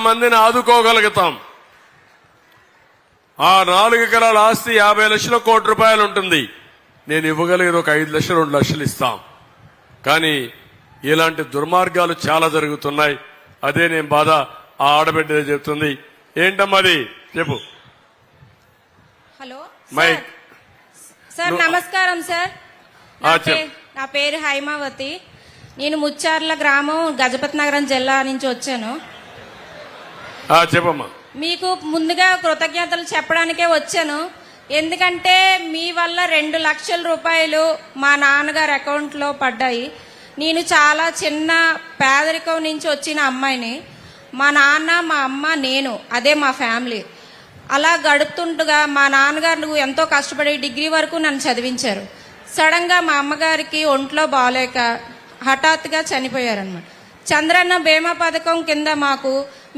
మందిని ఆదుకోగలుగుతాం. ఆ నాలుగు ఎకరాల ఆస్తి యాభై లక్షల కోటి రూపాయలు ఉంటుంది. నేను ఇవ్వగలిగేది ఒక ఐదు లక్షలు రెండు లక్షలు ఇస్తాం. కానీ ఇలాంటి దుర్మార్గాలు చాలా జరుగుతున్నాయి. అదే నేను బాధ ఆ ఆడబిడ్డ చెప్తుంది. ఏంటమ్మా అది? చెప్పు. Hello mike. సార్. నమస్కారం సార్. నా పేరు హైమావతి. నేను ముచ్చార్ల గ్రామం గజపతి నగరం జిల్లా నుంచి వచ్చాను. చెప్పమ్మా. మీకు ముందుగా కృతజ్ఞతలు చెప్పడానికే వచ్చాను. ఎందుకంటే మీ వల్ల రెండు లక్షల రూపాయలు మా నాన్నగారి అకౌంట్లో పడ్డాయి. నేను చాలా చిన్న పేదరికం నుంచి వచ్చిన అమ్మాయిని. మా నాన్న మా అమ్మ నేను అదే మా ఫ్యామిలీ. అలా గడుపుతుండగా మా నాన్నగారు ఎంతో కష్టపడి డిగ్రీ వరకు నన్ను చదివించారు. సడన్గా మా అమ్మగారికి ఒంట్లో బాగలేక హఠాత్తుగా చనిపోయారనమాట చంద్రన్న బీమా పథకం కింద మాకు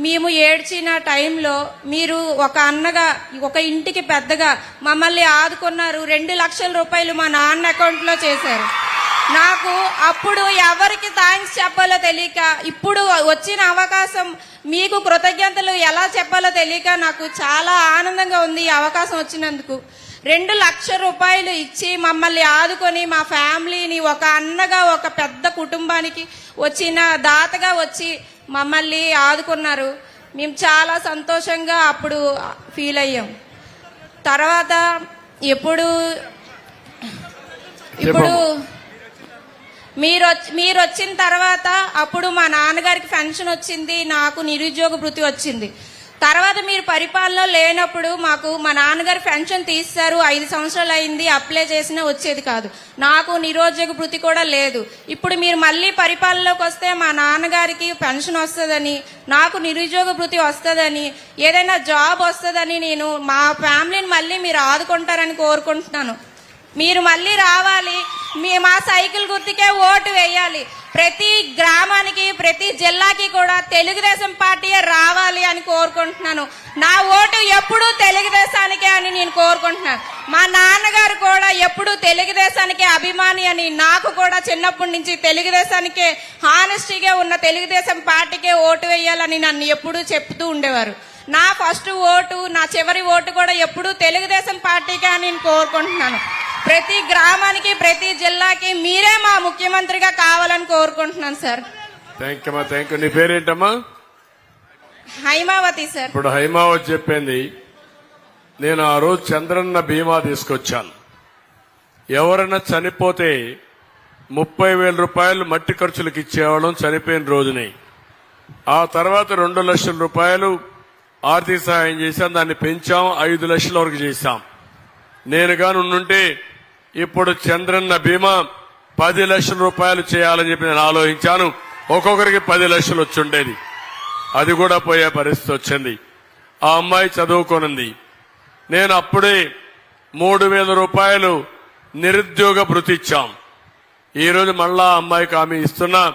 మేము ఏడ్చిన టైంలో మీరు ఒక అన్నగా ఒక ఇంటికి పెద్దగా మమ్మల్ని ఆదుకున్నారు. రెండు లక్షల రూపాయలు మా నాన్న అకౌంట్లో చేశారు. నాకు అప్పుడు ఎవరికి థ్యాంక్స్ చెప్పాలో తెలియక ఇప్పుడు వచ్చిన అవకాశం మీకు కృతజ్ఞతలు ఎలా చెప్పాలో తెలియక నాకు చాలా ఆనందంగా ఉంది ఈ అవకాశం వచ్చినందుకు. రెండు లక్ష రూపాయలు ఇచ్చి మమ్మల్ని ఆదుకొని మా ఫ్యామిలీని ఒక అన్నగా ఒక పెద్ద కుటుంబానికి వచ్చిన దాతగా వచ్చి మమ్మల్ని ఆదుకున్నారు. మేము చాలా సంతోషంగా అప్పుడు ఫీల్ అయ్యాం. తర్వాత ఎప్పుడు ఇప్పుడు మీరు వచ్చి- మీరు వచ్చిన తర్వాత అప్పుడు మా నాన్నగారికి పెన్షన్ వచ్చింది నాకు నిరుద్యోగ భృతి వచ్చింది. తర్వాత మీరు పరిపాలన లేనప్పుడు మాకు మా నాన్నగారు పెన్షన్ తీస్తారు ఐదు సంవత్సరాలు అయింది అప్లై చేసినా వచ్చేది కాదు. నాకు నిరుద్యోగ భృతి కూడా లేదు. ఇప్పుడు మీరు మళ్ళీ పరిపాలనలోకి వస్తే మా నాన్నగారికి పెన్షన్ వస్తుందని నాకు నిరుద్యోగ భృతి వస్తుందని ఏదైనా జాబ్ వస్తుందని నేను మా ఫ్యామిలీని మళ్ళీ మీరు ఆదుకుంటారని కోరుకుంటున్నాను. మీరు మళ్ళీ రావాలి. మీ మా సైకిల్ గుర్తుకే ఓటు వేయాలి. ప్రతి గ్రామానికి ప్రతి జిల్లాకి కూడా తెలుగుదేశం పార్టీ రావాలి అని కోరుకుంటున్నాను. నా ఓటు ఎప్పుడూ తెలుగుదేశానికే అని నేను కోరుకుంటున్నాను. మా నాన్నగారు కూడా ఎప్పుడూ తెలుగుదేశానికే అభిమాని అని నాకు కూడా చిన్నప్పటి నుంచి తెలుగుదేశానికే హానెస్టీగా ఉన్న తెలుగుదేశం పార్టీకే ఓటు వేయాలని నన్ను ఎప్పుడూ చెప్తూ ఉండేవారు. నా ఫస్ట్ ఓటు నా చివరి ఓటు కూడా ఎప్పుడూ తెలుగుదేశం పార్టీకే అని నేను కోరుకుంటున్నాను. ప్రతి గ్రామానికి ప్రతి జిల్లాకి మీరే మా ముఖ్యమంత్రిగా కావాలని కోరుకుంటున్నాను sir. Thank you thank you నీ పేరేంటమ్మా? హైమావతి సార్. ఇప్పుడు హైమావతి చెప్పింది నేను ఆ రోజు చంద్రన్న బీమా తీసుకొచ్చాను. ఎవరైనా చనిపోతే ముప్పై వేల రూపాయలు మట్టి ఖర్చులకు ఇచ్చేవాళ్ళం చనిపోయిన రోజునే. ఆ తర్వాత రెండు లక్షల రూపాయలు ఆర్థిక సహాయం చేశాం దాన్ని పెంచాం ఐదు లక్షల వరకు చేశాం. నేను గాని ఉండుంటే ఇప్పుడు చంద్రన్న బీమా పది లక్షల రూపాయలు చేయాలని చెప్పి నేను ఆలోచించాను. ఒక్కొక్కరికి పది లక్షలు వచ్చుండేది. అది కూడా పోయే పరిస్థితి వచ్చింది. ఆ అమ్మాయి చదువుకోనుంది. నేను అప్పుడే మూడు వేల రూపాయలు నిరుద్యోగ భృతి ఇచ్చాం. ఈ రోజు మళ్ళా ఆ అమ్మాయికి హామీ ఇస్తున్నా.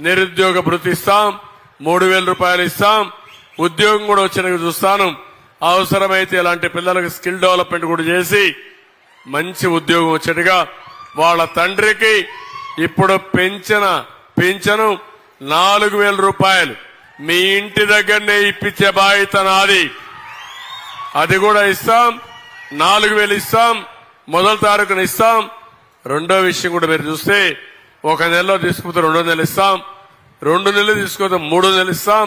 నిరుద్యోగ భృతి ఇస్తాం మూడు వేల రూపాయలు ఇస్తాం. ఉద్యోగం కూడా వచ్చిన చూస్తాను. అవసరమైతే ఇలాంటి పిల్లలకు స్కిల్ డెవలప్మెంట్ కూడా చేసి మంచి ఉద్యోగం వచ్చేట్టుగా వాళ్ళ తండ్రికి ఇప్పుడు పెంచిన పెంచను నాలుగు వేల రూపాయలు. మీ ఇంటి దగ్గరనే ఇప్పించే బాధ్యత నాది. అది కూడా ఇస్తాం నాలుగు వేలు ఇస్తాం మొదటి తారీఖున ఇస్తాం. రెండో విషయం కూడా మీరు చూస్తే ఒక నెలలో తీసుకుంటే రెండో నెలలు ఇస్తాం రెండు నెలలు తీసుకోతే మూడో నెలలు ఇస్తాం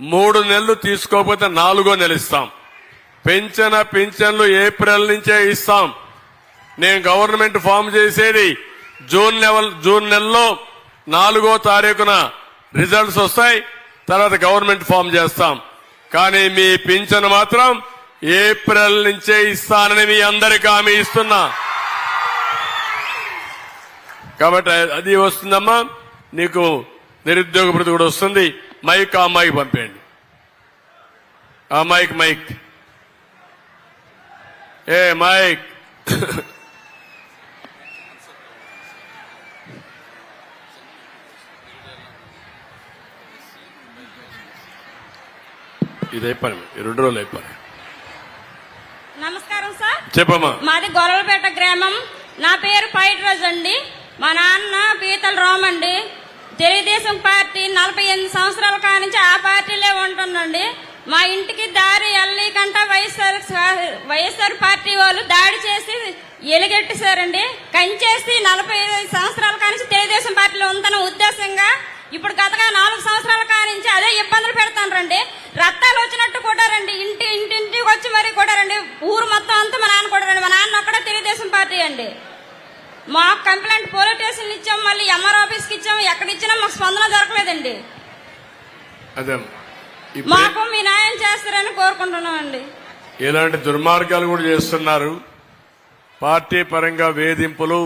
మూడు నెలలు తీసుకోకపోతే నాలుగో నెల ఇస్తాం. పెంచిన పింఛన్లు ఏప్రిల్ నుంచే ఇస్తాం. నేను గవర్నమెంట్ ఫామ్ చేసేది జూన్ లెవెల్ జూన్ నెలలో నాలుగో తారీఖున రిజల్ట్స్ వస్తాయి తర్వాత గవర్నమెంట్ ఫామ్ చేస్తాం. కానీ మీ పింఛను మాత్రం ఏప్రిల్ నుంచే ఇస్తానని మీ అందరికి హామీ ఇస్తున్నా. కాబట్టి అది వస్తుందమ్మా. నీకు నిరుద్యోగ భృతి కూడా వస్తుంది. మైక్ ఆ అమ్మాయికి పంపేయండి. ఆ మైక్ మైక్. ఏ మైక్. ఇది అయిపోయి రెండు రోజులు అయిపోయి నమస్కారం సార్. చెప్పమ్మా. మాది గొరవపేట గ్రామం. నా పేరు పైట్ రోజు అండి. మా నాన్న పీతల రామ్ అండి. తెలుగుదేశం పార్టీ నలభై ఎనిమిది సంవత్సరాల కానించి ఆ పార్టీలే ఉంటుందండి మా ఇంటికి దారి ఎల్లి కంట వైఎస్ఆర్ వైఎస్ఆర్ పార్టీ వాళ్ళు దాడి చేసి ఎలుగెట్టేశారండి కంచేసి నలభై ఐదు సంవత్సరాల కానించి తెలుగుదేశం పార్టీలో ఉందన్న ఉద్దేశంగా ఇప్పుడు గతగా నాలుగు సంవత్సరాల కానించి అదే ఇబ్బందులు పెడతానండి రక్తాలు వచ్చినట్టు కూడా రండి ఇంటి ఇంటింటికి వచ్చి మరీ కూడా రండి ఊరు మొత్తం అంతా మా నాన్న కూడా రండి మా నాన్న ఒక్కడే తెలుగుదేశం పార్టీ అండి. మాకు కంప్లైంట్ పోలీస్ స్టేషన్ ఇచ్చాం మళ్ళీ ఎంఆర్ ఆఫీస్కి ఇచ్చాం. ఎక్కడ ఇచ్చినా మాకు స్పందన దొరకలేదండి. మాకు మీ న్యాయం చేస్తారని కోరుకుంటున్నామండి. ఇలాంటి దుర్మార్గాలు కూడా చేస్తున్నారు. పార్టీ పరంగా వేధింపులు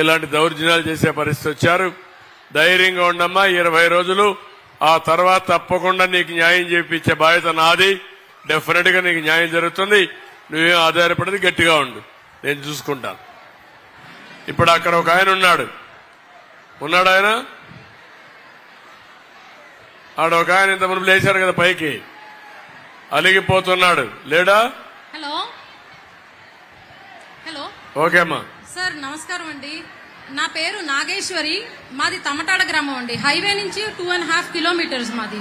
ఇలాంటి దౌర్జన్యాలు చేసే పరిస్థితి వచ్చారు. ధైర్యంగా ఉండమ్మా. ఇరవై రోజులు ఆ తర్వాత తప్పకుండా నీకు న్యాయం చేయించే బాధ్యత నాది. డెఫినెట్గా నీకు న్యాయం జరుగుతుంది. నువ్వేం ఆధారపడేది గట్టిగా ఉండు. నేను చూసుకుంటాను ఇప్పుడు అక్కడ ఒక ఆయన ఉన్నాడు. ఉన్నాడు ఆయన? ఆడ ఒక ఆయన ఇంత మునుపు లేచారు కదా పైకి. అలిగిపోతున్నాడు. లేడా? హలో? హలో? ఓకే అమ్మా. సార్ నమస్కారం అండి. నా పేరు నాగేశ్వరి. మాది తమటాడ గ్రామం అండి. హైవే నుంచి టూ అండ్ హాఫ్ కిలోమీటర్స్ మాది.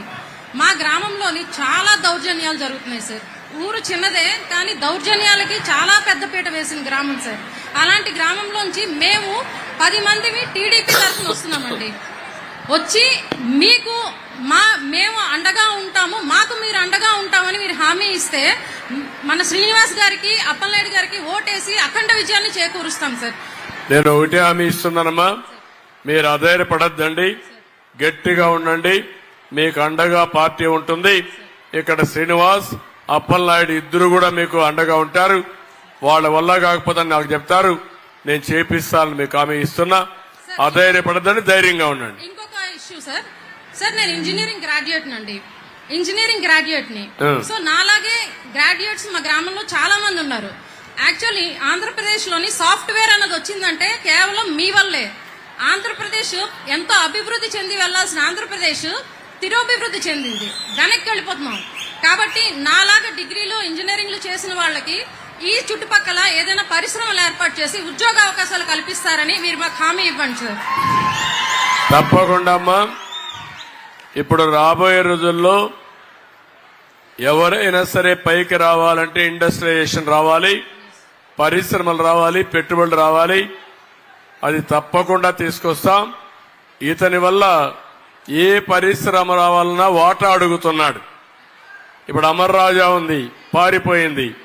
మా గ్రామంలోని చాలా దౌర్జన్యాలు జరుగుతున్నాయి సార్. ఊరు చిన్నదే కానీ దౌర్జన్యాలకి చాలా పెద్దపీట వేసిన గ్రామం సార్. అలాంటి గ్రామంలోంచి మేము పది మందిని టీడీపీ తరఫున వస్తున్నామండి. వచ్చి మీకు మా మేము అండగా ఉంటాము మాకు మీరు అండగా ఉంటామని మీరు హామీ ఇస్తే మన శ్రీనివాస్ గారికి అప్పలనాయుడు గారికి ఓటేసి అఖండ విజయాన్ని చేకూరుస్తాం సార్. నేను ఒకటే హామీ ఇస్తున్నానమ్మా. మీరు అధైర్యపడద్దండి. గట్టిగా ఉండండి. మీకు అండగా పార్టీ ఉంటుంది. ఇక్కడ శ్రీనివాస్ అప్పలనాయుడు ఇద్దరు కూడా మీకు అండగా ఉంటారు. వాళ్ళ వల్ల కాకపోతే నాకు చెప్తారు. నేను చేపిస్తాను మీకు హామీ ఇస్తున్నా. అధైర్యపడద్దని ధైర్యంగా ఉండండి. ఇంకొక ఇష్యూ సార్ సార్ నేను ఇంజనీరింగ్ గ్రాడ్యుయేట్ నండి. ఇంజనీరింగ్ గ్రాడ్యుయేట్ని. సో నాలాగే గ్రాడ్యుయేట్స్ మా గ్రామంలో చాలా మంది ఉన్నారు. యాక్చువల్లీ ఆంధ్రప్రదేశ్లోని సాఫ్ట్వేర్ అన్నది వచ్చిందంటే కేవలం మీ వల్లే. ఆంధ్రప్రదేశ్ ఎంతో అభివృద్ధి చెంది వెళ్ళాల్సిన ఆంధ్రప్రదేశ్ తిరోభివృద్ధి చెందింది. వెనక్కి వెళ్ళిపోతున్నాం. కాబట్టి నాలాగా డిగ్రీలు ఇంజనీరింగ్లు చేసిన వాళ్ళకి ఈ చుట్టుపక్కల ఏదైనా పరిశ్రమలు ఏర్పాటు చేసి ఉద్యోగ అవకాశాలు కల్పిస్తారని మీరు మాకు హామీ ఇవ్వండి సార్. తప్పకుండా అమ్మా. ఇప్పుడు రాబోయే రోజుల్లో ఎవరైనా సరే పైకి రావాలంటే ఇండస్ట్రియలైజేషన్ రావాలి. పరిశ్రమలు రావాలి పెట్టుబడులు రావాలి. అది తప్పకుండా తీసుకొస్తాం. ఇతని వల్ల ఏ పరిశ్రమ రావాలన్నా వాటా అడుగుతున్నాడు. ఇప్పుడు అమర్ రాజా ఉంది పారిపోయింది.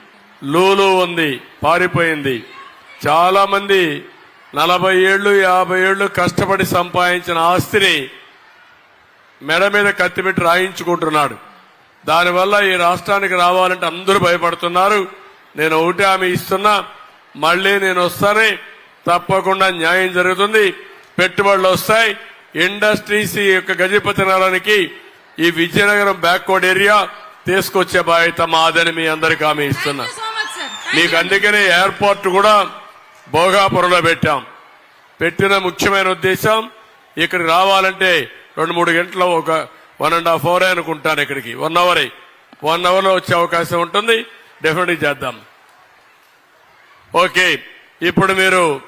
లూలు ఉంది పారిపోయింది. చాలా మంది నలభై ఏళ్ళు యాభై ఏళ్ళు కష్టపడి సంపాదించిన ఆస్తిని మెడ మీద కత్తిపెట్టి రాయించుకుంటున్నాడు. దానివల్ల ఈ రాష్ట్రానికి రావాలంటే అందరూ భయపడుతున్నారు. నేను ఒకటి ఆమె ఇస్తున్నా మళ్ళీ నేను వస్తానే తప్పకుండా న్యాయం జరుగుతుంది. పెట్టుబడులు వస్తాయి. ఇండస్ట్రీస్ ఈ యొక్క గజపతి నగరానికి ఈ విజయనగరం బ్యాక్వర్డ్ ఏరియా తీసుకొచ్చే బాధ్యత మాదని మీ అందరికీ ఆమె ఇస్తున్నా. మీకు అందుకనే ఎయిర్పోర్ట్ కూడా భోగాపురంలో పెట్టాం. పెట్టిన ముఖ్యమైన ఉద్దేశం ఇక్కడికి రావాలంటే రెండు మూడు గంటల ఒక వన్ అండ్ హాఫ్ అవర్ అనుకుంటాను ఇక్కడికి. One hour. వన్ అవర్లో వచ్చే అవకాశం ఉంటుంది. డెఫినెట్గా చేద్దాం. ఓకే ఇప్పుడు మీరు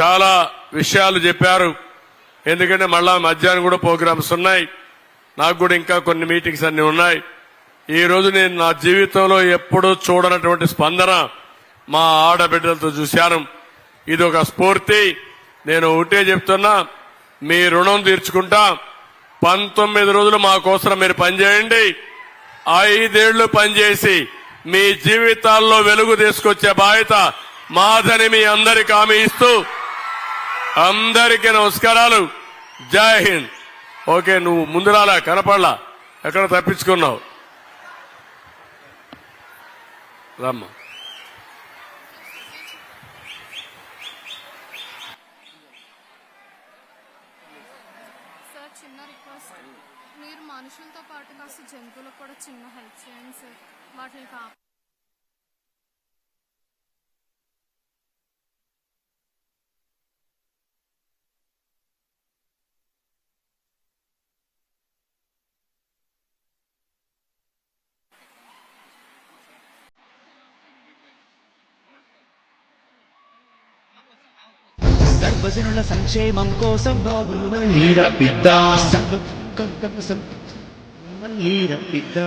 చాలా విషయాలు చెప్పారు. ఎందుకంటే మళ్ళా మధ్యాహ్నం కూడా ప్రోగ్రామ్స్ ఉన్నాయి. నాకు కూడా ఇంకా కొన్ని మీటింగ్స్ అన్ని ఉన్నాయి. ఈ రోజు నేను నా జీవితంలో ఎప్పుడూ చూడనటువంటి స్పందన మా ఆడబిడ్డలతో చూశాను. ఇది ఒక స్ఫూర్తి. నేను ఒకటే చెప్తున్నా మీ రుణం తీర్చుకుంటా. పంతొమ్మిది రోజులు మా కోసం మీరు పనిచేయండి. ఐదేళ్ళు పనిచేసి మీ జీవితాల్లో వెలుగు తీసుకొచ్చే బాధ్యత మాదని మీ అందరికి హామీ ఇస్తూ అందరికీ నమస్కారాలు. జై హింద్. ఓకే నువ్వు ముందు రాలా కనపడలా. ఎక్కడ తప్పించుకున్నావు? రమ్మ. చిన్న రిక్వెస్ట్. మీరు మనుషులతో పాటు కాస్త జంతువులకు కూడా చిన్న హెల్ప్ చేయండి సార్. Martin Farm. సర్వజనుల సంక్షేమం కోసం బాబును నీరపిద్దా సర్వ కోసం నీరపిద్దా